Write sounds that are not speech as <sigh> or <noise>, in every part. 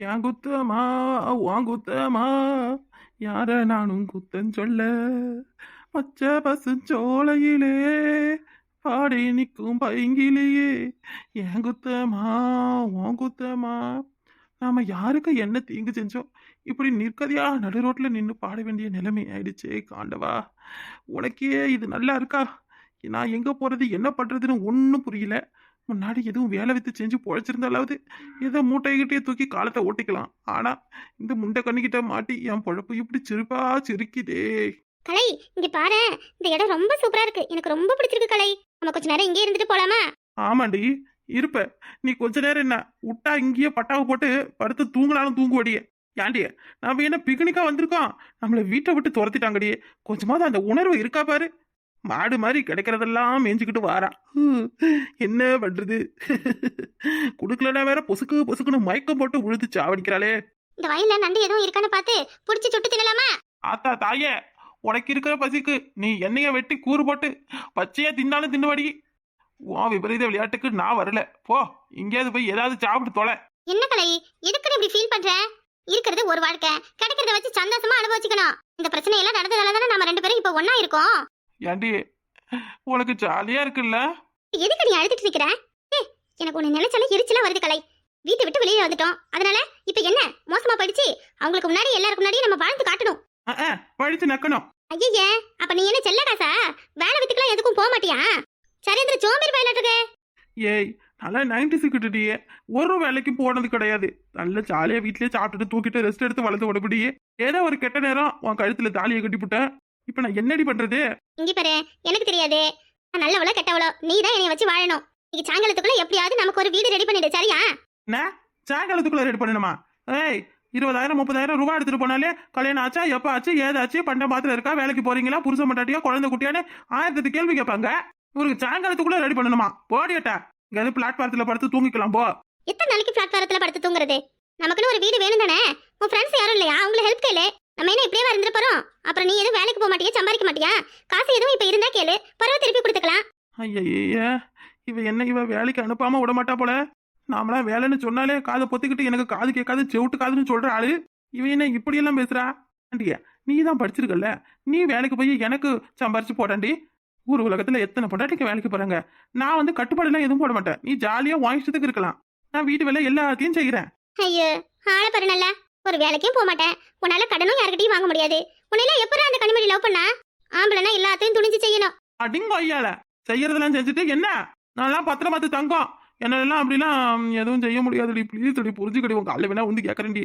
என் குத்தமா உன் குத்தமா யார நானும் குத்தம் சொல்ல? பச்சை பசுஞ்சோலையிலே பாடி நிற்கும் பைங்கிலேயே. என் குத்தமா உன் குத்தமா நாம யாருக்கு என்ன தீங்கு செஞ்சோம்? இப்படி நிற்கதியா? நடு ரோட்டில் நின்று பாட வேண்டிய நிலைமை ஆயிடுச்சே காண்டவா? உனக்கே இது நல்லா இருக்கா? நான் எங்கே போகிறது என்ன பண்ணுறதுன்னு ஒன்றும் புரியல. முன்னாடி எதுவும் வேலை வித்து செஞ்சு பொழைச்சிருந்தாலாவது ஏதோ மூட்டைகிட்டே தூக்கி காலத்தை ஓட்டிக்கலாம். ஆனா இந்த முண்டை கண்ணிக்கிட்ட மாட்டி என் பொழப்பு இப்படி சிரிப்பா சிரிக்குதே. கலை இங்க பாரு. இந்த இடம் ரொம்ப சூப்பரா இருக்கு. எனக்கு ரொம்ப பிடிச்சிருக்கு கலை. நம்ம கொஞ்ச நேரம் இங்கே இருந்துட்டு போலாமா? ஆமாண்டி இருப்ப. நீ கொஞ்ச நேரம் என்ன விட்டா இங்கேயே பட்டாவை போட்டு படுத்து தூங்கினாலும் தூங்குவடியே. ஏண்டியே நாம என்ன பிக்னிக்கா வந்திருக்கோம்? நம்மளை வீட்டை விட்டு துரத்திட்டாங்கடியே கொஞ்சமாவது அந்த உணர்வு இருக்கா பாரு. மாடு மாதிரி கிடைக்கிறதெல்லாம் மேய்ஞ்சுக்கிட்டு வாரா ஹம், என்ன பண்றது? குடுக்கலனா வேற பொசுக்கு பொசுக்குன்னு மயக்கம் போட்டு உழுது சாவடிக்கிறாளே. இந்த வயல்ல நண்டு எதுவும் இருக்கான்னு பார்த்து புடிச்சு சுட்டு தின்னலாமா? ஆத்தா தாயே உனக்கு இருக்கிற பசிக்கு நீ எண்ணெய வெட்டி கூறு போட்டு பச்சையா தின்னாலும் தின்னுவடி. உன் விபரீத விளையாட்டுக்கு நான் வரல. போ எங்கேயாவது போய் ஏதாவது சாப்பிட்டு தொலை. என்ன கலை? எதுக்குன்னு இப்படி ஃபீல் பண்ற? இருக்கிறது ஒரு வாழ்க்கை. கிடைக்கிறத வச்சு சந்தோஷமா அனுபவிச்சுக்கணும். இந்த பிரச்சனை எல்லாம் நடந்ததால தானே நம்ம ரெண்டு பேரும் இப்போ ஒண்ணா இருக்கோம். ஏண்டி உனக்கு ஜாலியா இருக்குல்ல? எதுக்கு நீ அழுதுட்டு நிக்கிற? ஏய், எனக்கு உன்னை நினைச்சாலே எரிச்சலா வருது கலை. வீட்டை விட்டு வெளியே வந்துட்டோம். அதனால இப்ப என்ன? மோசமா போயிடுச்சு? அவங்களுக்கு முன்னாடி எல்லாருக்கும் முன்னாடி நம்ம வாழ்ந்து காட்டணும். அஹ், அஹ், பழிச்சு நக்கணும். ஐயே அப்ப நீ என்ன செல்ல காசா? வேலை வித்துக்கலாம் எதுக்கும் போக மாட்டியா? சரேந்திர சோம்பேறி பயிலாட்டு இருக்கு ஏய் நல்லா நைன்டி சிக்கிட்டுட்டியே ஒரு வேலைக்கு போனது கிடையாது. நல்ல ஜாலியா வீட்லயே சாப்பிட்டுட்டு தூக்கிட்டு ரெஸ்ட் எடுத்து வளர்த்து உடம்படியே ஏதோ ஒரு கெட்ட நேரம் உன் கழுத்துல தாலியை கட்டி போட்டேன் இப்ப நான் என்னடி பண்றது? இங்க பாரு எனக்கு தெரியாது. நான் நல்லவளோ கெட்டவளோ நீ தான் என்னை வச்சு வாழணும். இன்னைக்கு சாயங்காலத்துக்குள்ள எப்படியாவது நமக்கு ஒரு வீடு ரெடி பண்ணிடு சரியா? என்ன? சாயங்காலத்துக்குள்ள ரெடி பண்ணணுமா? ஏய் இருபதாயிரம் முப்பதாயிரம் ரூபாய் எடுத்துட்டு போனாலே கல்யாணம் ஆச்சா எப்ப ஆச்சு ஏதாச்சு பண்ட மாத்திரம் இருக்கா வேலைக்கு போறீங்களா புருஷன் மட்டாட்டியா குழந்தை குட்டியான்னு ஆயிரத்தி கேள்வி கேட்பாங்க. இவருக்கு சாயங்காலத்துக்குள்ள ரெடி பண்ணணுமா? போடியட்டா இங்க பிளாட்பாரத்துல படுத்து தூங்கிக்கலாம் போ. எத்தனை நாளைக்கு பிளாட்பாரத்துல படுத்து தூங்குறது? நமக்குன்னு ஒரு வீடு வேணும் தானே? உன் ஃப்ரெண்ட்ஸ் யாரும் இல்லையா? அவங்கள ஹெல்ப் கேளு. இருந்துட்டு போறோம் அப்புறம் நீ எதுவும் வேலைக்கு போக மாட்டியா சம்பாதிக்க மாட்டியா? காசு எதுவும் இப்ப இருந்தா கேளு. பரவ திருப்பி கொடுத்துக்கலாம். ஐயய்ய இவ என்ன இவ வேலைக்கு அனுப்பாம விட மாட்டா போல? நாமளாம் வேலைன்னு சொன்னாலே காதை பொத்திக்கிட்டு எனக்கு காது கேட்காது செவிட்டு காதுன்னு சொல்ற ஆளு. இவ என்ன இப்படி எல்லாம் பேசுறா? ஆண்டியா நீ தான் படிச்சிருக்கல்ல? நீ வேலைக்கு போய் எனக்கு சம்பாரிச்சு போடாண்டி. ஊர் உலகத்துல எத்தனை பொண்டாட்டிக்கு வேலைக்கு போறாங்க? நான் வந்து கட்டுப்பாடுலாம் எதுவும் போட மாட்டேன். நீ ஜாலியா இஷ்டத்துக்கு இருக்கலாம். நான் வீட்டு வேலை எல்லாத்தையும் செய்கிறேன் ஐயோ ஆள பாரு நல்ல. ஒரு வேலைக்கும் போக மாட்டேன். உன்னால கடனும் யார்கிட்டயும் வாங்க முடியாது. உன்னையெல்லாம் எப்பறம் அந்த கனிமொழி லவ் பண்ணா? ஆம்பளைனா எல்லாத்தையும் துணிஞ்சு செய்யணும். அடிங்க ஐயால. செய்யறதெல்லாம் செஞ்சுட்டு என்ன? நான்லாம் பத்திரம் பார்த்து தங்கம். என்னெல்லாம் அப்படிலாம் எதுவும் செய்ய முடியாதுடி. ப்ளீஸ் அடி புரிஞ்சுக்கடி. உங்க காலைல வேணா வந்து கேட்கறேன்டி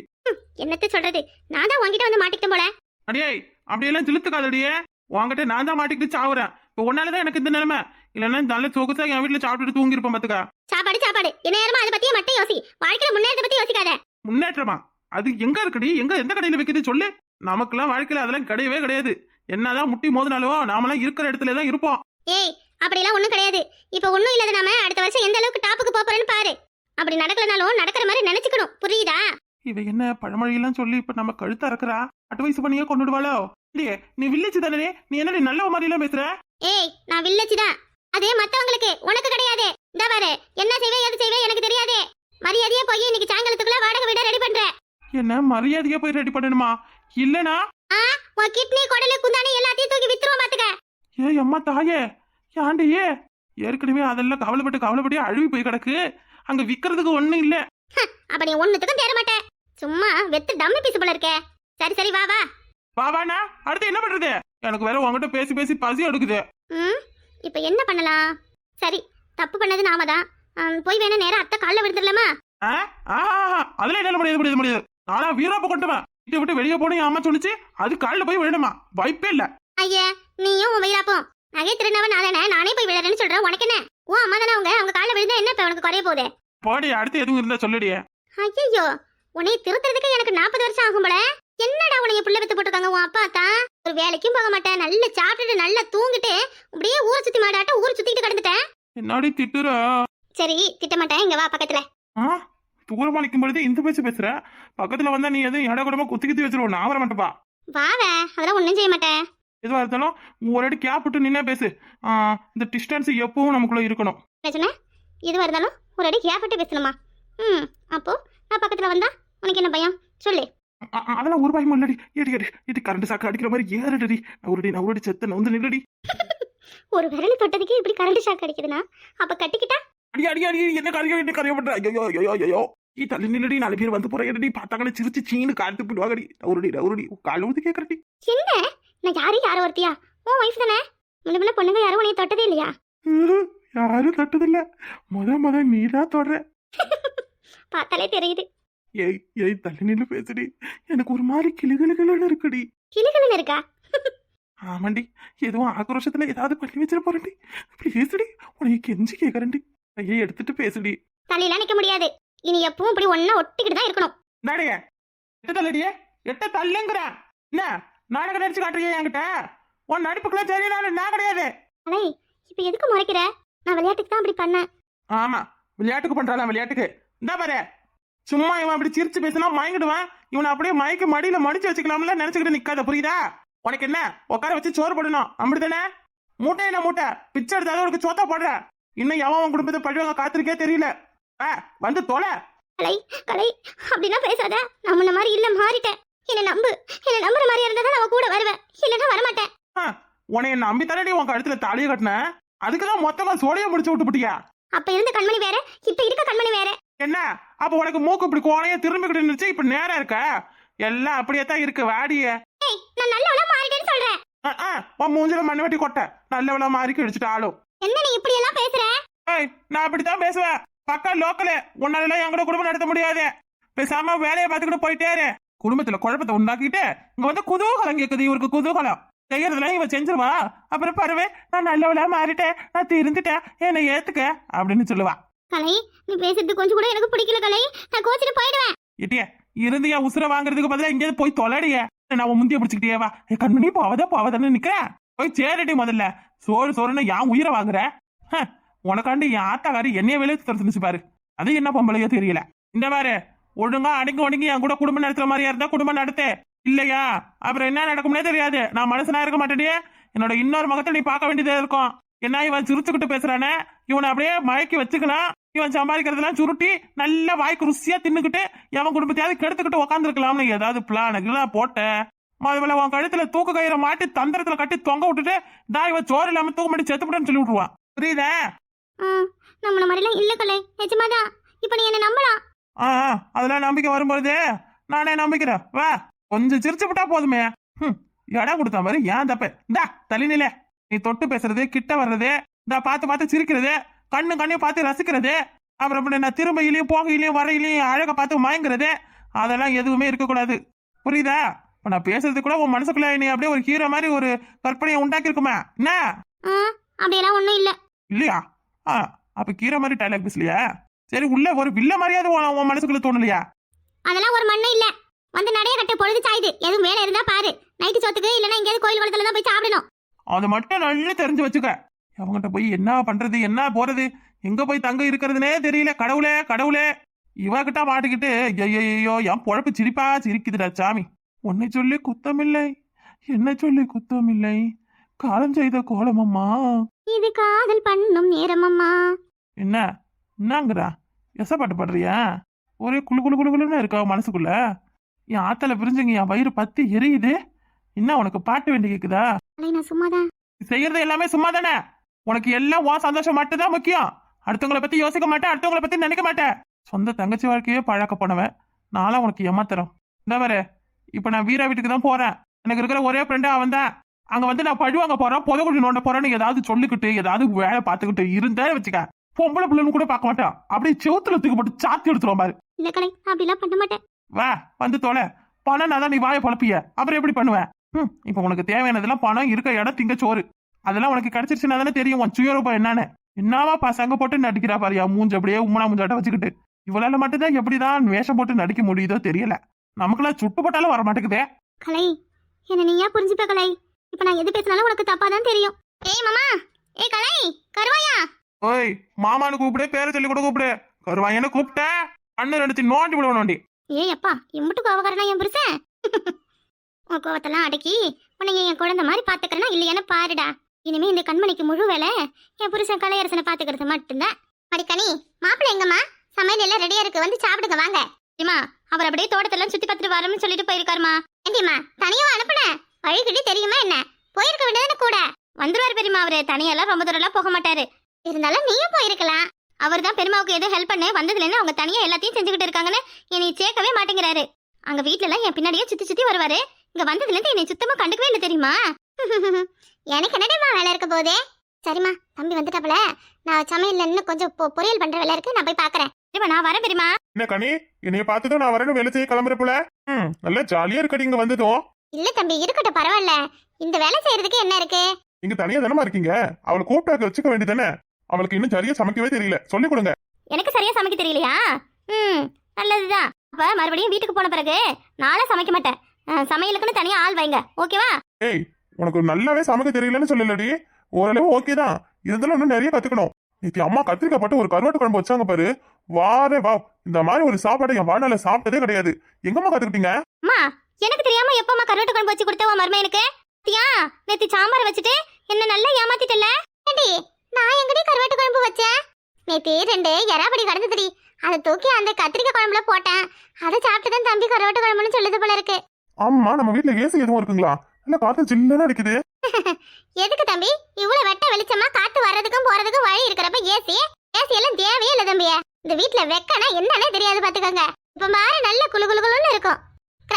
என்னத்த சொல்றது? நான் தான் உன்கிட்ட வந்து மாட்டிக்கிட்டேன் போல. அடியே அப்படியெல்லாம் சிலுத்துக்காதடியே. உன்கிட்ட நான் தான் மாட்டிக்கிட்டு சாவுறேன். இப்போ உன்னாலதான் எனக்கு இந்த நிலைமை. இல்லைன்னா நல்ல சொகுசா என் வீட்டுல சாப்பிட்டுட்டு தூங்கிருப்பேன் பாத்துக்கா. சாப்பாடு சாப்பாடு. என்ன நேரமா அதை பத்தியே மட்டும் யோசி. வாழ்க்கையில முன்னேறத பத்தி யோசிக்காத. முன்னேற்றமா? அது எங்க இருக்குடி? எங்க எந்த கடையில வைக்குது சொல்லு. நமக்கெல்லாம் வாழ்க்கையில அதெல்லாம் கிடையவே கிடையாது. என்னதான் முட்டி மோதினாலோ நாமெல்லாம் இருக்கிற இடத்துல தான் இருப்போம். ஏய் அப்படிலாம் ஒண்ணும் கிடையாது. இப்ப ஒண்ணும் இல்லாத நாம அடுத்த வருஷம் எந்த அளவுக்கு டாப்புக்கு போப் போறேன்னு பாரு. அப்படி நடக்கலனாலும் நடக்கிற மாதிரி நினைச்சுக்கணும். புரியுதா? இவ என்ன பழமொழியெல்லாம் சொல்லி இப்ப நம்ம கழுத்த அறக்குறா? அட்வைஸ் பண்ணியே கொண்டுடுவாளோ? இல்லையே நீ வில்லேஜ் தானே? நீ என்ன நல்ல மாதிரி எல்லாம் பேசுற? ஏய் நான் வில்லேஜ் தான். அதே மத்தவங்களுக்கு உனக்கு கிடையாது. இந்த பாரு என்ன செய்வே எது செய்வே எனக்கு தெரியாது. மரியாதையா போய் இன்னைக்கு சாயங்காலத்துக்குள்ள வாடகை வீட ரெடி பண்றேன் என்ன மரியாதையா போய் ரெடி பண்ணணுமா? இல்லனா? உன் கிட்னி குடலு குந்தானி எல்லாத்தையும் தூக்கி வித்துருவோம் பாத்துக்க. ஏய் அம்மா தாயே ஏண்டியே ஏற்கனவே அதெல்லாம் கவலைப்பட்டு கவலைப்பட்டு அழுவி போய் கிடக்கு. அங்க விக்கிறதுக்கு ஒண்ணும் இல்ல. அப்ப நீ ஒண்ணுத்துக்கும் தேர மாட்டே. சும்மா வெத்து டம்மி பீஸ் போல இருக்கே. சரி சரி வா வா. பாவாண்ணா அடுத்து என்ன பண்றது? எனக்கு வேற உங்ககிட்ட பேசி பேசி பசி எடுக்குது. ம் இப்ப என்ன பண்ணலாம்? சரி தப்பு பண்ணது நாம தான் போய் வேணா நேரா அத்தை கால்ல விழுந்துடலாமா? அதெல்லாம் என்னால முடியாது முடியாது முடியாது. நானா வீராப்ப கொண்டுவேன் வீட்டை விட்டு வெளியே போன அம்மா சொல்லிச்சு அது காலில் போய் விழணுமா? வாய்ப்பே இல்ல. ஐயா நீயும் உன் வயிறாப்போம் நகை திருநவன் நானே நானே போய் விழறேன்னு சொல்றேன் உனக்கு என்ன? உன் அம்மா தானே அவங்க அவங்க கால்ல விழுந்தா என்ன இப்ப உனக்கு குறைய போகுது? போடி அடுத்து எதுவும் இருந்தா சொல்லுடியே ஐயோ உன்னை திருத்துறதுக்கு எனக்கு நாற்பது வருஷம் ஆகும் போல. என்னடா உனைய புள்ள வித்து போட்டுருக்காங்க உன் அப்பா தான் ஒரு வேலைக்கும் போக மாட்டேன் நல்லா சாப்பிட்டுட்டு நல்லா தூங்கிட்டு அப்படியே ஊரை சுத்தி மாடாட்ட ஊர் சுத்திட்டு கிடந்துட்டேன். என்னாடி திட்டுற? சரி திட்ட மாட்டேன் இங்க வா பக்கத்துல. தூரமா நிற்கும் பொழுது இந்த பேச்சு பேசுற? பக்கத்துல வந்தா நீ எதுவும் இட கூடமா குத்தி குத்தி வச்சிருவோம் நான் வர மாட்டேப்பா வாவே அதெல்லாம் ஒண்ணும் செய்ய மாட்டேன் எதுவா இருந்தாலும் ஒரு அடி கேப் விட்டு நின்னே பேசு. இந்த டிஸ்டன்ஸ் எப்பவும் நமக்குள்ள இருக்கணும். என்ன சொன்ன? எதுவா இருந்தாலும் ஒரு அடி கேப்பட்டு பேசணுமா? ம் அப்போ நான் பக்கத்துல வந்தா உனக்கு என்ன பயம்? சொல்லு. அதெல்லாம் ஒரு பயமும் இல்லடி. ஏடி ஏடி ஏடி கரண்ட் சாக்கு அடிக்கிற மாதிரி ஏறடி நவுரடி நவுரடி செத்த நவுந்து நில்லடி. <laughs> ஒரு விரல் தொட்டதுக்கு இப்படி கரண்ட் ஷாக் அடிக்குதுன்னா? அப்ப கட்டிக்கிட்டா? அடி அடி அடி என்ன கரையோ என்ன கரையோ பண்ற? ஐயோ ஐயோ ஐயோ. நீ தள்ளி நில்லடி நாலு பேர் வந்து போறேன் பார்த்தாங்கன்னு சிரிச்சு சீனு காட்டு போடுவாங்கடி நவுரடி நவுரடி கால் ஊத்து கேக்குறடி என்ன நான் யாரு யாரோ ஒருத்தியா உன் ஒய்ஃப் தானே முன்ன பின்ன பொண்ணுங்க யாரும் உன்னைய தொட்டதே இல்லையா. யாரும் தட்டதில்ல முத முத நீதான் தொடர பார்த்தாலே தெரியுது ஏய் ஏய் தள்ளி நின்னு பேசுடி எனக்கு ஒரு மாதிரி கிளுகிளுகிளுன்னு இருக்குடி கிளுகிளுன்னு இருக்கா ஆமாண்டி எதுவும் ஆக்ரோஷத்துல ஏதாவது பண்ணி வச்சிட போறேன்டி பேசுடி உனக்கு கெஞ்சி கேக்குறேன்டி கையை எடுத்துட்டு பேசுடி தலையெல்லாம் நிக்க முடியாது இனி எப்பவும் இப்படி ஒன்னா ஒட்டிக்கிட்டு தான் இருக்கணும். நாடைய எட்ட தள்ளடியே எட்ட தள்ளுங்கிற. என்ன நாடகம் நடிச்சு காட்டுறியா என்கிட்ட? உன் நடிப்புக்குள்ள தெரியல நான் கிடையாது. அலை இப்ப எதுக்கு முறைக்கிற? நான் விளையாட்டுக்கு தான் அப்படி பண்ணேன். ஆமா விளையாட்டுக்கு பண்றாளாம் விளையாட்டுக்கு. இந்த பாரு. சும்மா இவன் அப்படி சிரிச்சு பேசினா மயங்கிடுவான். இவனை அப்படியே மயக்க மடியில மடிச்சு வச்சுக்கலாம்ல நினைச்சுக்கிட்டு நிக்காத புரியுதா? உனக்கு என்ன உட்கார வச்சு சோறு போடணும். அப்படிதானே? மூட்டை என்ன மூட்டை? பிச்சை எடுத்தாலும் உனக்கு சோத்தா போடுற இன்னும் எவன் உன் குடும்பத்தை பழிவாங்க காத்திருக்கே தெரியல. ஆ வந்து தொலை. கலை கலை அப்படின்னா பேசாத. நான் முன்ன மாதிரி இல்ல மாறிட்டேன். என்ன நம்பு. என்ன நம்புற மாதிரி இருந்தா தான் நான் கூட வருவேன். இல்லைன்னா வரமாட்டேன். உன்னை நம்பி தானடி உன் கழுத்துல தாலியை கட்டின அதுக்குதான் மொத்தமா சோழிய முடிச்சு விட்டுப்புட்டியா அப்ப இருந்த கண்மணி வேற இப்ப இருக்க கண்மணி வேற. என்ன? அப்ப உனக்கு மூக்கு இப்படி கோணைய திரும்பிக்கிட்டு இருந்துச்சு இப்ப நேரா இருக்க? எல்லாம் அப்படியே தான் இருக்கு வாடிய. நான் நல்லவளா மாறிட்டேன்னு சொல்றேன். உன் மூஞ்சில மண்ணு வெட்டி கொட்ட நல்லவளா மாறி கிழிச்சிட்டு ஆளும் என்ன நீ இப்படி எல்லாம் பேசுற நான் அப்படித்தான் பேசுவேன். பக்கா லோக்கலு. உன்னால என் கூட குடும்பம் நடத்த முடியாது. பேசாம வேலையை பார்த்துக்கிட்டு போயிட்டே குடும்பத்துல குழப்பத்தை உண்டாக்கிட்டு இங்க வந்து குதூகலம் கேக்குது இவருக்கு குதூகலம். செய்யறதுலாம் இவ செஞ்சிருவா. அப்புறம் பருவே நான் நல்லவளா மாறிட்டேன். நான் திருந்துட்டேன். என்னை ஏத்துக்க அப்படின்னு சொல்லுவா. கலை நீ பேசுறது கொஞ்சம் கூட எனக்கு பிடிக்கல கலை. நான் கோச்சிட்டு போயிடுவேன். இட்டிய இருந்து என் உசுர வாங்குறதுக்கு பதிலா எங்கேயாவது போய் தொலைடிய. நான் முந்திய பிடிச்சிக்கிட்டே வா. கண்மணி போவதா போவதான்னு நிக்கிறேன். போய் சேரடி முதல்ல. சோறு சோறுன்னு என் உயிரை வாங்குற. ஹ, உனக்காண்டு என் ஆத்தாக்காரி என்னைய வெளியே துரத்துனுச்சு பாரு. அது என்ன பொம்பளையோ தெரியல. இந்த பாரு ஒழுங்கா அடங்கி ஒடுங்கி என் கூட குடும்பம் நடத்துற மாதிரியா இருந்தா குடும்பம் நடத்து. இல்லையா? அப்புறம் என்ன நடக்கும்னே தெரியாது. நான் மனுஷனா இருக்க மாட்டேடியே என்னோட இன்னொரு முகத்தை நீ பார்க்க வேண்டியதே இருக்கும். என்ன இவன் சிரிச்சுக்கிட்டு பேசுறானே? இவனை அப்படியே மயக்கி வச்சுக்கலாம். இவன் சம்பாதிக்கிறதெல்லாம் சுருட்டி நல்ல வாய்க்கு ருசியா தின்னுக்கிட்டு எவன் குடும்பத்தையாவது கெடுத்துக்கிட்டு உக்காந்துருக்கலாம்னு ஏதாவது பிளானுக்குலாம் போட்ட முதல்ல உன் கழுத்துல தூக்கு கயிறை மாட்டி தந்திரத்துல கட்டி தொங்க விட்டுட்டு தான் இவன் சோறு இல்லாம தூக்க மாட்டி விடுன்னு சொல்லி விட்டுருவான். புரியுதா? நம்மள மாதிரிலாம் இல்ல கலை நிஜமாதான் இப்ப நீ என்ன நம்பலாம் ஆ அதெல்லாம் நம்பிக்கை வரும்பொழுது நானே நம்பிக்கிறேன். வா கொஞ்சம் சிரிச்சு விட்டா போதுமே இடம் கொடுத்த மாதிரி ஏன் தப்பு? இந்தா தள்ளினில. நீ தொட்டு பேசுறது கிட்ட வர்றது இந்தா பார்த்து பார்த்து சிரிக்கிறது கண்ணு கண்ணையும் பார்த்து ரசிக்கிறது அப்புறம் அப்படி நான் திரும்பியிலையும் போகையிலையும் வரையிலையும் அழகை பார்த்து மயங்குறது அதெல்லாம் எதுவுமே இருக்கக்கூடாது. புரியுதா? இப்ப நான் பேசுறது கூட உன் மனசுக்குள்ள நீ அப்படியே ஒரு ஹீரோ மாதிரி ஒரு கற்பனையை உண்டாக்கி இருக்குமா என்ன அப்படியெல்லாம் ஒண்ணும் இல்ல. இல்லையா? ஆ அப்ப கீரை மாதிரி டைலாக் பேசலையா? சரி உள்ள ஒரு வில்ல மாதிரியாவது உன் உன் மனசுக்குள்ள தோணலையா? அதெல்லாம் ஒரு மண்ணும் இல்ல. வந்து நடைய கட்ட பொழுது சாயுது. எதுவும் வேலை இருந்தா பாரு. நைட்டு சொத்துக்கு இல்லனா எங்கேயாவது கோயில் குளத்துல தான் போய் சாப்பிடணும். அதை மட்டும் நல்லா தெரிஞ்சு வச்சுக்க. அவங்ககிட்ட போய் என்ன பண்றது என்ன போறது? எங்க போய் தங்க இருக்கிறதுனே தெரியல. கடவுளே கடவுளே. இவகிட்ட மாட்டிக்கிட்டு ஐயோ என் பொழப்பு சிரிப்பா சிரிக்குதுடா சாமி. உன்னை சொல்லி குத்தமில்லை. என்ன சொல்லி குத்தமில்லை. காலம் செய்த கோலமம்மா. இது காதல் பண்ணும் நேரம் அம்மா. என்ன? என்னங்கிறா? எச பாட்டு பாடுறியா? ஒரே குளு குளு குளு குளுன்னு இருக்கா மனசுக்குள்ள? என் ஆத்தல பிரிஞ்சுங்க என் வயிறு பத்தி எரியுது. என்ன உனக்கு பாட்டு வேண்டி கேக்குதா? அலை நான் சும்மாதான். செய்யறது எல்லாமே சும்மா தானே உனக்கு எல்லாம் உன் சந்தோஷம் மட்டும்தான் முக்கியம். அடுத்தவங்கள பத்தி யோசிக்க மாட்டேன் அடுத்தவங்கள பத்தி நினைக்க மாட்டேன். சொந்த தங்கச்சி வாழ்க்கையே பழக்க போனவன் நானும் உனக்கு ஏமாத்துறோம். இந்த பாரு இப்ப நான் வீரா வீட்டுக்கு தான் போறேன். எனக்கு இருக்கிற ஒரே ஃப்ரெண்டு அவன் தான் அங்க வந்து நான் பழுவாங்க போறேன் புதகுடி நோண்ட போறேன்னு ஏதாவது சொல்லிக்கிட்டு ஏதாவது வேலை பார்த்துக்கிட்டு இருந்தேன்னு வச்சுக்க. பொம்பளை பிள்ளைன்னு கூட பார்க்க மாட்டான். அப்படியே செவுத்துல தூக்கி போட்டு சாத்தி எடுத்துருவோம் பாரு. இல்ல கலை அப்படிலாம் பண்ண மாட்டேன். வா வந்து தொலை. பணம் நான் நீ வாயை பொழப்பிய. அப்புறம் எப்படி பண்ணுவேன் ம் இப்போ உனக்கு தேவையானதெல்லாம் பணம் இருக்க இடம் திங்க சோறு. அதெல்லாம் உனக்கு கிடைச்சிருச்சுன்னா தானே தெரியும் உன் சுயரூபம் என்னன்னு. என்னவா பசங்க போட்டு நடிக்கிறா பாரியா மூஞ்ச அப்படியே உம்மனா மூஞ்சாட்ட வச்சுக்கிட்டு. இவளால மட்டும்தான் எப்படிதான் வேஷம் போட்டு நடிக்க முடியுதோ தெரியல. நமக்கெல்லாம் சுட்டு போட்டாலும் வர மாட்டேங்குதே கலை என்ன நீயா புரிஞ்சுப்ப கலை? இப்ப நான் எது பேசினாலும் உனக்கு தப்பா தான் தெரியும். ஏய் மாமா! ஏய் கலை! கருவாயா? ஓய் மாமான்னு கூப்பிடு பேரை சொல்லி கூட கூப்பிடு. கருவாயன்னு கூப்பிட்ட அண்ணன் ரெண்டு நோண்டி நோண்டி. ஏய் அப்பா எம்பிட்டு கோவக்காரனா என் புருஷன்? <laughs> உன் கோவத்தெல்லாம் அடக்கி உன்னை என் குழந்தை மாதிரி பாத்துக்கிறனா இல்லையான்னு பாருடா. இனிமே இந்த கண்மணிக்கு முழு வேலை என் புருஷன் கலையரசனை பாத்துக்கிறது மட்டும்தான். அடிக்கனி மாப்பிள்ளை எங்கம்மா? சமையல் எல்லாம் ரெடியா இருக்கு. வந்து சாப்பிடுங்க வாங்க. ஏமா அவர் அப்படியே தோட்டத்தெல்லாம் சுத்தி பார்த்துட்டு வரணும்னு சொல்லிட்டு போயிருக்காருமா ஏண்டிமா தனியா அனுப்புன வழிகிட்டு தெரியுமா என்ன? போயிருக்க வேண்டியதானே கூட? வந்துருவாரு பெரியமா அவரு. தனியெல்லாம் ரொம்ப தூரம்லாம் போக மாட்டாரு. இருந்தாலும் நீயும் போயிருக்கலாம். அவர் தான் பெருமாவுக்கு எதுவும் ஹெல்ப் பண்ணு. வந்ததுலேருந்து அவங்க தனியா எல்லாத்தையும் செஞ்சுக்கிட்டு இருக்காங்கன்னு என்னை சேர்க்கவே மாட்டேங்கிறாரு. அங்க வீட்ல எல்லாம் என் பின்னாடியே சுத்தி சுத்தி வருவாரு. இங்க வந்ததுல இருந்து என்னை சுத்தமா கண்டுக்கவே இல்லை தெரியுமா? <laughs> எனக்கு என்னடா வேலை இருக்க போதே? சரிம்மா தம்பி வந்துட்டாப்ல நான் சமையல்ல இன்னும் கொஞ்சம் பொரியல் பண்ற வேலை இருக்கு. நான் போய் பாக்குறேன். பெரியமா நான் வரேன் பெரியமா என்ன கனி? என்னைய பார்த்துதான் நான் வரேன்னு வேலை செய்ய கிளம்புறப்புல ம் நல்லா ஜாலியா இருக்கடி இங்க வந்ததும். இல்ல தம்பி இருக்கட்டும் பரவாயில்ல. இந்த வேலை செய்யறதுக்கு என்ன இருக்கு? நீங்க தனியா தானமா இருக்கீங்க? அவளை கூப்பிட்டாக்க வச்சுக்க வேண்டியதானே அவளுக்கு இன்னும் சரியா சமைக்கவே தெரியல. சொல்லி கொடுங்க. எனக்கு சரியா சமைக்க தெரியலையா? ம் நல்லதுதான். அப்ப மறுபடியும் வீட்டுக்கு போன பிறகு நாளை சமைக்க மாட்டேன். சமையலுக்குன்னு தனியா ஆள் வைங்க. ஓகேவா? ஏய் உனக்கு நல்லாவே சமைக்க தெரியலன்னு சொல்லலடி. ஓரளவு ஓகே தான். இருந்தாலும் இன்னும் நிறைய கத்துக்கணும். நேத்தி அம்மா கத்திரிக்காய் போட்டு ஒரு கருவாட்டு குழம்பு வச்சாங்க பாரு. வாரே வா. இந்த மாதிரி ஒரு சாப்பாடை என் வாழ்நாள சாப்பிட்டதே கிடையாது. எங்கம்மா கத்துக்கிட்டீங்க? அம்மா எனக்கு தெரியாம எப்பமா கருவாட்டு குழம்பு வச்சு கொடுத்த உன் மருமையனுக்கு தியா நேத்து சாம்பார் வச்சுட்டு என்ன நல்லா ஏமாத்திட்டல ஏண்டி நான் எங்கடி கருவாட்டு குழம்பு வச்சேன்? நேத்து ரெண்டு எறாபடி கடந்ததுடி. அதை தூக்கி அந்த கத்திரிக்காய் குழம்புல போட்டேன். அதை சாப்பிட்டு தான் தம்பி கருவாட்டு குழம்புன்னு சொல்லுது போல இருக்கு. ஆமா நம்ம வீட்ல ஏசி எதுவும் இருக்குங்களா? இல்ல காத்து ஜில்லுன்னு அடிக்குது. <laughs> எதுக்கு தம்பி? இவ்வளவு வெட்ட வெளிச்சமா காத்து வர்றதுக்கும் போறதுக்கும் வழி இருக்கிறப்ப ஏசி? ஏசி எல்லாம் தேவையே இல்ல தம்பிய. இந்த வீட்ல வெக்கனா என்னன்னே தெரியாது பாத்துக்கோங்க. இப்ப பாரு நல்ல குளு குளு குளுன்னு இருக்கும்.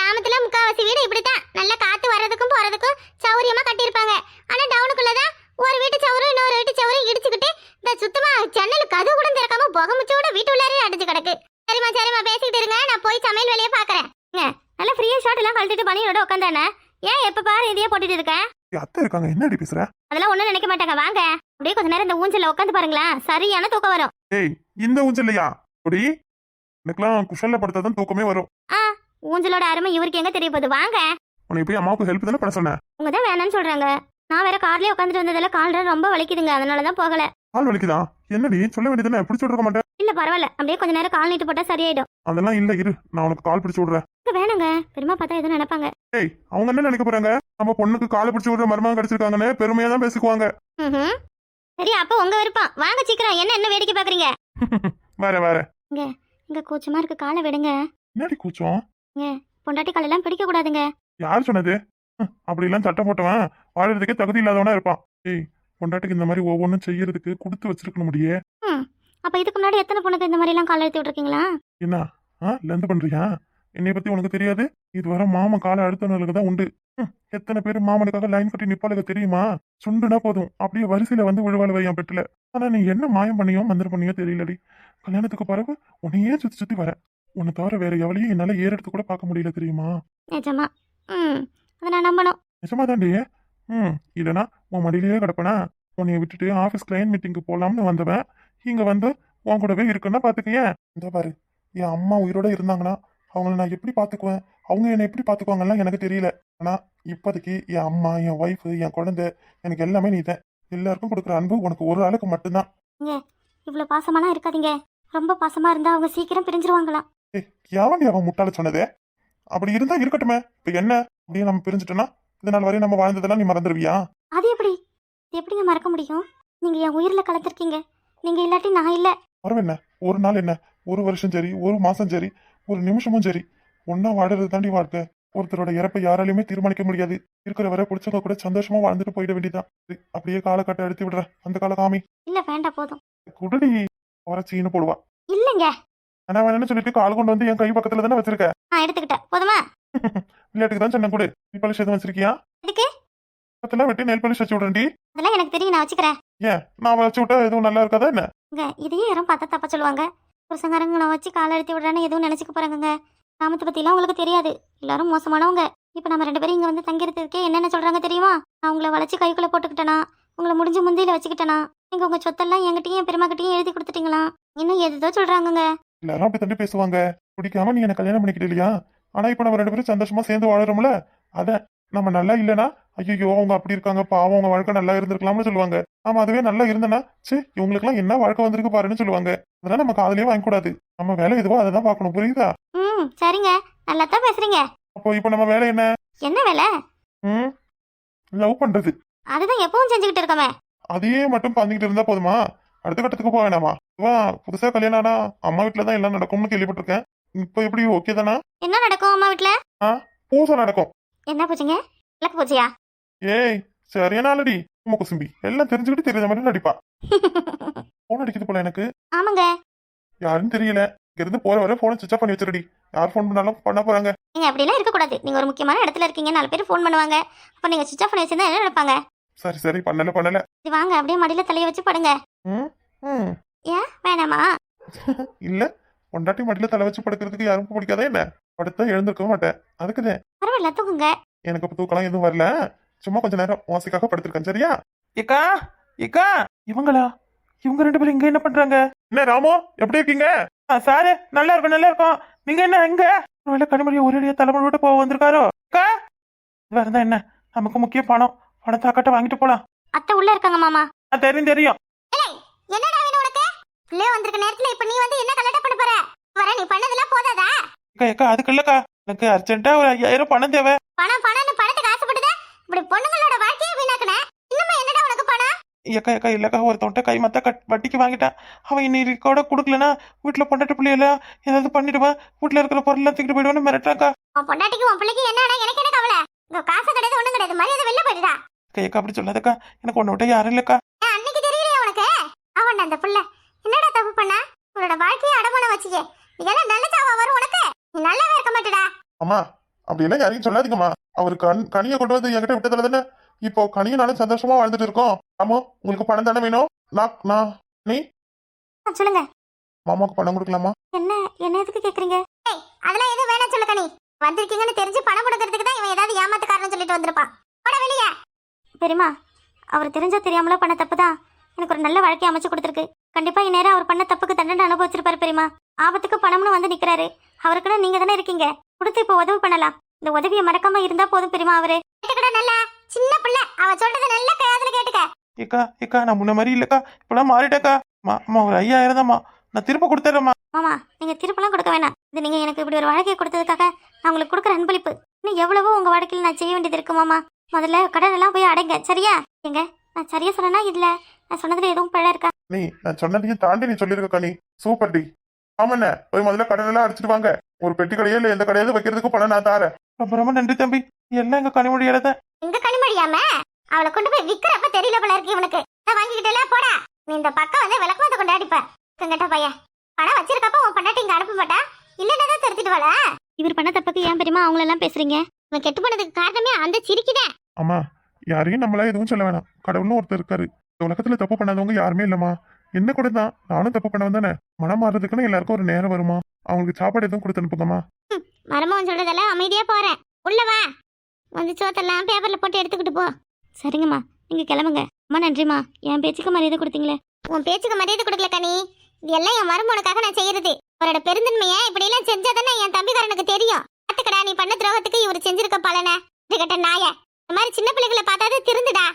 கிராமத்துல முக்காவாசி வீடு இப்படித்தான். நல்ல காத்து வர்றதுக்கும் போறதுக்கும் சௌரியமா கட்டியிருப்பாங்க. ஆனா டவுனுக்குள்ளதான் ஒரு வீட்டு சவுரும் இன்னொரு வீட்டு சவுரும் இடிச்சுக்கிட்டு இந்த சுத்தமா ஜன்னல் கதவு கூட திறக்காம புகமுச்சோட வீட்டு உள்ளாரே அடைஞ்சு கிடக்கு. சரிம்மா சரிம்மா பேசிக்கிட்டு இருங்க. நான் போய் சமையல் வேலையை பாக்குறேன் நல்ல ஃப்ரீயா ஷார்ட் எல்லாம் கழட்டிட்டு பணியோட உட்காந்தானே ஏன் எப்ப பாரு இதையே போட்டுட்டு இருக்கேன் அத்தை இருக்காங்க. என்னடி பேசுற? அதெல்லாம் ஒண்ணும் நினைக்க மாட்டாங்க. வாங்க. அப்படியே கொஞ்ச நேரம் இந்த ஊஞ்சல்ல உட்காந்து பாருங்களேன். சரியான தூக்கம் வரும். ஏய் இந்த ஊஞ்சல் இல்லையா அப்படி? எனக்குலாம் குஷல்ல படுத்தாதான் தூக்கமே வரும். ஊஞ்சலோட அருமை இவருக்கு எங்க தெரிய போகுது? வாங்க. உன்னை போய் அம்மாவுக்கு ஹெல்ப் தானே பண்ண சொன்னேன் உங்க தான் வேணாம்னு சொல்றாங்க. நான் வேற கார்லயே உட்காந்துட்டு வந்ததால கால் ரொம்ப வலிக்குதுங்க. அதனாலதான் போகல. கால் வலிக்குதா? என்னடி சொல்ல வேண்டியதானே பிடிச்சு விட்ருக்க மாட்டேன்? இல்ல பரவாயில்ல. அப்படியே கொஞ்ச நேரம் கால் நீட்டு போட்டா சரியாயிடும். அதெல்லாம் இல்ல இரு. நான் உனக்கு கால் பிடிச்சு விடுறேன். இங்க வேணாங்க. பெருமா பார்த்தா எதுவும் நினைப்பாங்க. ஏய் அவங்க என்ன நினைக்க போறாங்க? நம்ம பொண்ணுக்கு காலை பிடிச்சு விடுற மருமகன் கிடைச்சிருக்காங்கன்னு பெருமையா தான் பேசிக்குவாங்க. சரி அப்ப உங்க விருப்பம். வாங்க சீக்கிரம். என்ன என்ன வேடிக்கை பாக்குறீங்க? <laughs> வேற வேற இங்க கூச்சமா இருக்கு. காலை விடுங்க. என்னடி கூச்சம்? பொண்டாட்டி காலெல்லாம் பிடிக்க கூடாதுங்க. யார் சொன்னது? அப்படிலாம் சட்டம் போட்டவன் வாழறதுக்கே தகுதி இல்லாதவனா இருப்பான். ஏய் பொண்டாட்டிக்கு இந்த மாதிரி ஒவ்வொன்றும் செய்யறதுக்கு கொடுத்து வச்சிருக்க முடியே. அப்ப இதுக்கு முன்னாடி எத்தனை பொண்ணுக்கு இந்த மாதிரி எல்லாம் கால் எடுத்து விட்டுருக்கீங்களா? என்ன? ஆ லெந்து பண்றியா? என்னைய பத்தி உனக்கு தெரியாது? இதுவரை மாமன் காலை அடுத்தவங்களுக்கு தான் உண்டு. எத்தனை பேர் மாமனுக்காக லைன் கட்டி நிப்பாளுக்கு தெரியுமா? சுண்டுனா போதும். அப்படியே வரிசையில வந்து விழுவாள் என் பெட்டில. ஆனா நீ என்ன மாயம் பண்ணியோ மந்திர பண்ணியோ தெரியலடி. கல்யாணத்துக்கு பிறகு உன்னையே சுத்தி சுத்தி வர உன்னை தவிர வேற எவளையும் என்னால ஏறெடுத்து கூட பார்க்க முடியல தெரியுமா? நிஜமா. ம் அதை நான் நம்பணும். நிஜமா தாண்டி ம் இல்லைனா உன் மடியிலேயே கிடப்பனா? உன்னைய விட்டுட்டு ஆஃபீஸ் கிளைன் மீட்டிங்க்கு போலாம்னு வந்தவன் இங்க வந்து உன் கூடவே இருக்குன்னா பாத்துக்கேன் இந்த பாரு என் அம்மா உயிரோட இருந்தாங்கன்னா அவங்கள நான் எப்படி பாத்துக்குவேன்? அவங்க என்னை எப்படி பாத்துக்குவாங்கலாம் எனக்கு தெரியல. ஆனா இப்போதைக்கு என் அம்மா என் ஒய்ஃபு என் குழந்தை எனக்கு எல்லாமே நீ தான் எல்லாருக்கும் கொடுக்குற அன்பு உனக்கு ஒரு ஆளுக்கு மட்டும்தான். இவ்வளவு பாசமாலாம் இருக்காதீங்க. ரொம்ப பாசமா இருந்தா அவங்க சீக்கிரம் பிரிஞ்சிருவாங்களாம். ஏய் எவன் அவன் முட்டாள சொன்னதே? அப்படி இருந்தா இருக்கட்டுமே. இப்ப என்ன? அப்படியே நம்ம பிரிஞ்சுட்டோம்னா இந்த நாள் வரையும் நம்ம வாழ்ந்ததெல்லாம் நீ மறந்துடுவியா அது எப்படி? எப்படிங்க மறக்க முடியும்? நீங்க என் உயிர்ல கலந்துருக்கீங்க. நீங்க இல்லாட்டி நான் இல்ல. பரவ என்ன? ஒரு நாள் என்ன? ஒரு வருஷம் சரி ஒரு மாசம் சரி ஒரு நிமிஷமும் சரி. ஒன்னா வாடுறது தாண்டி வாழ்க்கை. ஒருத்தரோட இறப்பை யாராலையுமே தீர்மானிக்க முடியாது. இருக்கிற வரை பிடிச்சவங்க கூட சந்தோஷமா வாழ்ந்துட்டு போயிட வேண்டியதான் அப்படியே காலக்கட்டை எடுத்து விடுறேன். அந்த கால காமி இல்ல வேண்டாம் போதும். குடடி உரைச்சின்னு போடுவா. இல்லங்க. ஆனா வேணும்னு சொல்லிட்டு கால் கொண்டு வந்து என் கை பக்கத்துல தானே வச்சிருக்க? நான் எடுத்துக்கிட்டேன். போதுமா? <laughs> விளையாட்டுக்கு தான் சொன்ன கொடு. நெல் பாலிஷ் எதுவும் வச்சிருக்கியா? எதுக்கு? பக்கத்துல வெட்டி நெல் பாலிஷ் வச்சு விடுறேன்டி. அதெல்லாம் எனக்கு தெரியும். நான் வச்சுக்கிறேன். ஏன்? நான் வச்சு விட்டா எதுவும் நல்லா இருக்காதா என்ன? இங்க இதையே யாரும் பார்த்தா தப்பா சொல்லுவாங்க. புருஷங்காரங்க நான் வச்சு காலை எடுத்து விடுறேன்னு எதுவும் நினைச்சுக்க போறாங்கங்க. கிராமத்தை பத்திலாம் உங்களுக்கு தெரியாது. எல்லாரும் மோசமானவங்க. இப்ப நம்ம ரெண்டு பேரும் இங்க வந்து தங்கிறதுக்கே என்னென்ன சொல்றாங்க தெரியுமா? நான் உங்களை வளைச்சு கைக்குள்ள போட்டுக்கிட்டேனா? உங்களை முடிஞ்சு முந்தியில வச்சுக்கிட்டேனா? நீங்க உங்க சொத்தெல்லாம் என்கிட்டயும் என் பெருமாக்கிட்டையும் எழுதி கொடுத்துட்டீங்களா? இன்னும் எதுதோ சொல்றாங்கங்க. எல்லாரும் அப்படி தண்டி பேசுவாங்க. பிடிக்காம நீ என்ன கல்யாணம் பண்ணிக்கிட்டு இல்லையா ஆனா இப்ப நம்ம ரெண்டு பேரும் சந்தோஷமா சேர்ந்து வாழறோம்ல? அத நம்ம நல்லா இல்லனா ஐயோ அவங்க அப்படி இருக்காங்க. பாவம் அவங்க வாழ்க்கை நல்லா இருந்திருக்கலாம்னு சொல்லுவாங்க. ஆமா அதுவே நல்லா இருந்தனா சே இவங்களுக்கு எல்லாம் என்ன வாழ்க்கை வந்திருக்கு பாருன்னு சொல்லுவாங்க. அதெல்லாம் நம்ம காதலே வாங்க கூடாது நம்ம வேலை எதுவோ அதை தான் பார்க்கணும். புரியுதா? ம் சரிங்க. நல்லா தான் பேசுறீங்க. அப்போ இப்ப நம்ம வேலை என்ன? என்ன வேலை? ம் லவ் பண்றது. அதுதான் எப்பவும் செஞ்சுக்கிட்டு இருக்கோமே. அதையே மட்டும் பண்ணிக்கிட்டு இருந்தா போதுமா? அடுத்த கட்டத்துக்கு போக வேணாமா? இதுவா புதுசா கல்யாணம் ஆனா அம்மா வீட்டுல தான் எல்லாம் நடக்கும்னு கேள்விப்பட்டிருக்கேன். இப்போ எப்படி ஓகே தானா? என்ன நடக்கும் அம்மா வீட்ல? பூசை நடக்கும். என்ன பூச்சிங்க? விளக்கு பூச்சியா? ஏய் சரியான ஆளடி. உம குசும்பி. எல்லாம் தெரிஞ்சுக்கிட்டு தெரியாத மாதிரி நடிப்பா. <laughs> போன் அடிக்குது போல எனக்கு. ஆமாங்க. யாருன்னு தெரியல. இங்க இருந்து போற வரை போனை சுவிச் ஆஃப் பண்ணி வச்சிருடி. யார் ஃபோன் பண்ணாலும் பண்ண போறாங்க. நீங்க அப்படிலாம் இருக்கக்கூடாது நீங்க ஒரு முக்கியமான இடத்துல இருக்கீங்க. நாலு பேர் ஃபோன் பண்ணுவாங்க. அப்ப நீங்க சுவிச் ஆஃப் பண்ணி வச்சிருந்தா என்ன நினைப்பாங்க சரி சரி. பண்ணல பண்ணல. இது வாங்க. அப்படியே மடியில தலைய வச்சு படுங்க. ம் ம். ஏன் வேணாமா? <laughs> இல்ல பொண்டாட்டி மடியில தலை வச்சு படுக்கிறதுக்கு யாருக்கும் பிடிக்காதா என்ன? படுத்தா எழுந்திருக்க மாட்டேன். அதுக்குதான் பரவாயில்ல தூங்குங்க. எனக்கு இப்ப தூக்கலாம் எதுவும் வரல. சும்மா கொஞ்ச நேரம் வாசிக்காக படுத்திருக்கேன் சரியா? ஏக்கா ஏக்கா இவங்களா? இவங்க ரெண்டு பேரும் இங்க என்ன பண்றாங்க? என்ன ராமோ எப்படி இருக்கீங்க? சாரு நல்லா இருக்கும் நல்லா இருக்கும். நீங்க என்ன எங்க? ஒருவேளை கனிமொழி ஒரு அடியா தலைமுறை விட்டு போக வந்திருக்காரோ? அக்கா வேற இருந்தா என்ன? நமக்கு முக்கிய பணம். பணத்தை அக்கட்ட வாங்கிட்டு போலாம். அத்தை உள்ள இருக்காங்க மாமா. தெரியும் தெரியும். என்னடா பிள்ளை வந்திருக்க நேரத்துல இப்ப நீ வந்து என்ன கலட்ட பண்ண போற? வர நீ பண்ணதெல்லாம் போதாதா? அக்கா அக்கா அதுக்கு இல்லக்கா எனக்கு அர்ஜென்ட்டா ஒரு ஐயாயிரம் பணம் தேவை. பணம் பணம்னு பணத்துக்கு ஆசைப்பட்டுத இப்படி பொண்ணுங்களோட வாழ்க்கையை வீணாக்குன? இன்னுமா என்னடா உனக்கு பணம்? ஏக்கா ஏக்கா இல்லக்கா ஒருத்தவன்ட்ட கை மத்த கட் வட்டிக்கு வாங்கிட்டான் அவன் இன்னைக்கு கூட கொடுக்கலனா வீட்டுல பொண்டாட்டி பிள்ளையெல்லாம் ஏதாவது பண்ணிடுவான் வீட்டுல இருக்கிற பொருள்லாம் தூக்கிட்டு போயிடுவான்னு மிரட்டாக்கா உன் பொண்டாட்டிக்கு உன் பிள்ளைக்கு என்ன எனக்கு என்ன கவலை? இங்க காசு கிடையாது ஒண்ணும் கிடையாது. மரியாதை வெளில அக்கா ஏக்கா அப்படி சொல்லாதக்கா. எனக்கு ஒன்று விட்ட யாரும் இல்லக்கா. அன்னைக்கு தெரியலையா உனக்கு? அவன் அந்த புள்ள. என்னடா தப்பு பண்ணா? உன்னோட வாழ்க்கையை அடமானம் வச்சுக்க. இதெல்லாம் நல்ல சாவா வரும் உனக்கு? நீ நல்லாவே இருக்க மாட்டடா. அம்மா அப்படி எல்லாம் யாரையும் சொல்லாதீங்கம்மா. அவர் கண் கனியை கொண்டு வந்து என்கிட்ட விட்டதுல தானே இப்போ கனியனாலும் சந்தோஷமா வாழ்ந்துட்டு இருக்கோம். ஆமா உங்களுக்கு பணம் தானே வேணும்? நான் நான் நீ? சொல்லுங்க. மாமாவுக்கு பணம் கொடுக்கலாமா? என்ன என்ன எதுக்கு கேக்குறீங்க? ஏய் அதெல்லாம் எதுவும் வேணாம் சொல்லுங்க நீ வந்திருக்கீங்கன்னு தெரிஞ்சு பணம் கொடுக்கறதுக்கு தான் இவன் ஏதாவது ஏமாத்துக்காரன்னு சொல்லிட்டு வந்திருப்பான். போட வெளிய. பெரியமா அவர் தெரிஞ்சோ தெரியாமலோ பண்ண தப்பு தான் எனக்கு ஒரு நல்ல வாழ்க்கை அமைச்சு கொடுத்துருக்கு. கண்டிப்பா இந்நேரம் அவர் பண்ண தப்புக்கு தண்டனை அனுபவிச்சிருப்பாரு பெரியமா ஆபத்துக்கு பணம்னு வந்து நிக்கிறாரு. அவருக்குன்னு நீங்க தானே இருக்கீங்க? கொடுத்து இப்போ உதவி பண்ணலாம். இந்த உதவியை மறக்காம இருந்தா போதும் பெரியமா அவரு. நல்லா. சின்ன பிள்ளை. அவ சொல்றத நல்ல கையாதுல கேட்டுக்க. ஏக்கா ஏக்கா நான் முன்ன மாதிரி இல்லக்கா. இப்பெல்லாம் மாறிட்டேக்கா. அம்மா ஒரு ஐயாயிரம் தான்மா நான் திரும்ப கொடுத்துட்றேம்மா மாமா நீங்க திருப்பலாம் கொடுக்க வேணாம். இது நீங்க எனக்கு இப்படி ஒரு வாழ்க்கையை கொடுத்ததுக்காக நான் உங்களுக்கு கொடுக்குற அன்பளிப்பு. இன்னும் எவ்வளவோ உங்க வாழ்க்கையில் நான் செய்ய வேண்டியது இருக்கு மாமா. முதல்ல கடன் எல்லாம் போய் அடைங்க. சரியா? எங்க நான் சரியா சொன்னேனா? இல்ல. நான் சொன்னதுல எதுவும் பிழை இருக்கா? நீ நான் சொன்னதையும் தாண்டி நீ சொல்லியிருக்கா நீ சூப்பர் டி. ஆமாண்ணே போய் முதல்ல கடன் எல்லாம் அடிச்சிட்டு வாங்க. ஒரு பெட்டி கடையோ இல்ல எந்த கடையாவது வைக்கிறதுக்கு பணம் நான் தாரேன். ரொம்ப ரொம்ப நன்றி தம்பி. எல்லாம் எங்க கனிமொழியால தான். எங்க கனிமொழியாம? அவளை கொண்டு போய் விக்கிறப்ப தெரியல போல இருக்கு இவனுக்கு. நான் வாங்கிக்கிட்டே போடா. நீ இந்த பக்கம் வந்து விளக்கமாத்த கொண்டு அடிப்ப. கங்கட்ட பையன் பணம் வச்சிருக்கப்ப உன் பொண்டாட்டி இங்க அனுப்ப மாட்டா? இல்லன்னா தான் திருத்திட்டு வாழ இவர் பண்ண தப்புக்கு ஏன் பெரியமா அவங்கள எல்லாம் பேசுறீங்க? இவன் கெட்டு போனதுக்கு காரணமே அந்த சிரிக்குதான் அம்மா யாரையும் நம்மளா எதுவும் சொல்ல வேணாம். கடவுள்னு ஒருத்தர் இருக்காரு. இந்த உலகத்துல தப்பு பண்ணாதவங்க யாருமே இல்லம்மா. என்ன கூட தான் நானும் தப்பு பண்ண தானே. மனம் மாறுறதுக்குன்னு எல்லாருக்கும் ஒரு நேரம் வருமா? அவங்களுக்கு சாப்பாடு எதுவும் கொடுத்து அனுப்புங்கம்மா. மருமகன் சொல்றதெல்லாம் அமைதியா போறேன் உள்ள வா. வந்து சோத்தெல்லாம் பேப்பர்ல போட்டு எடுத்துக்கிட்டு போ. சரிங்கம்மா நீங்க கிளம்புங்க. அம்மா நன்றிம்மா. என் பேச்சுக்கு மரியாதை கொடுத்தீங்களே. உன் பேச்சுக்கு மரியாதை கொடுக்கல கனி. இது எல்லாம் என் மருமகனுக்காக நான் செய்யறது. அவரோட பெருந்தன்மைய இப்படி எல்லாம் செஞ்சாதானே என் தம்பிக்காரனுக்கு தெரியும். பாத்துக்கடா நீ பண்ண துரோகத்துக்கு இவர் செஞ்சிருக்க பலனை. கட்ட நாய. இந்த மாதிரி சின்ன பிள்ளைகளை பார்த்தாது திருந்துடா.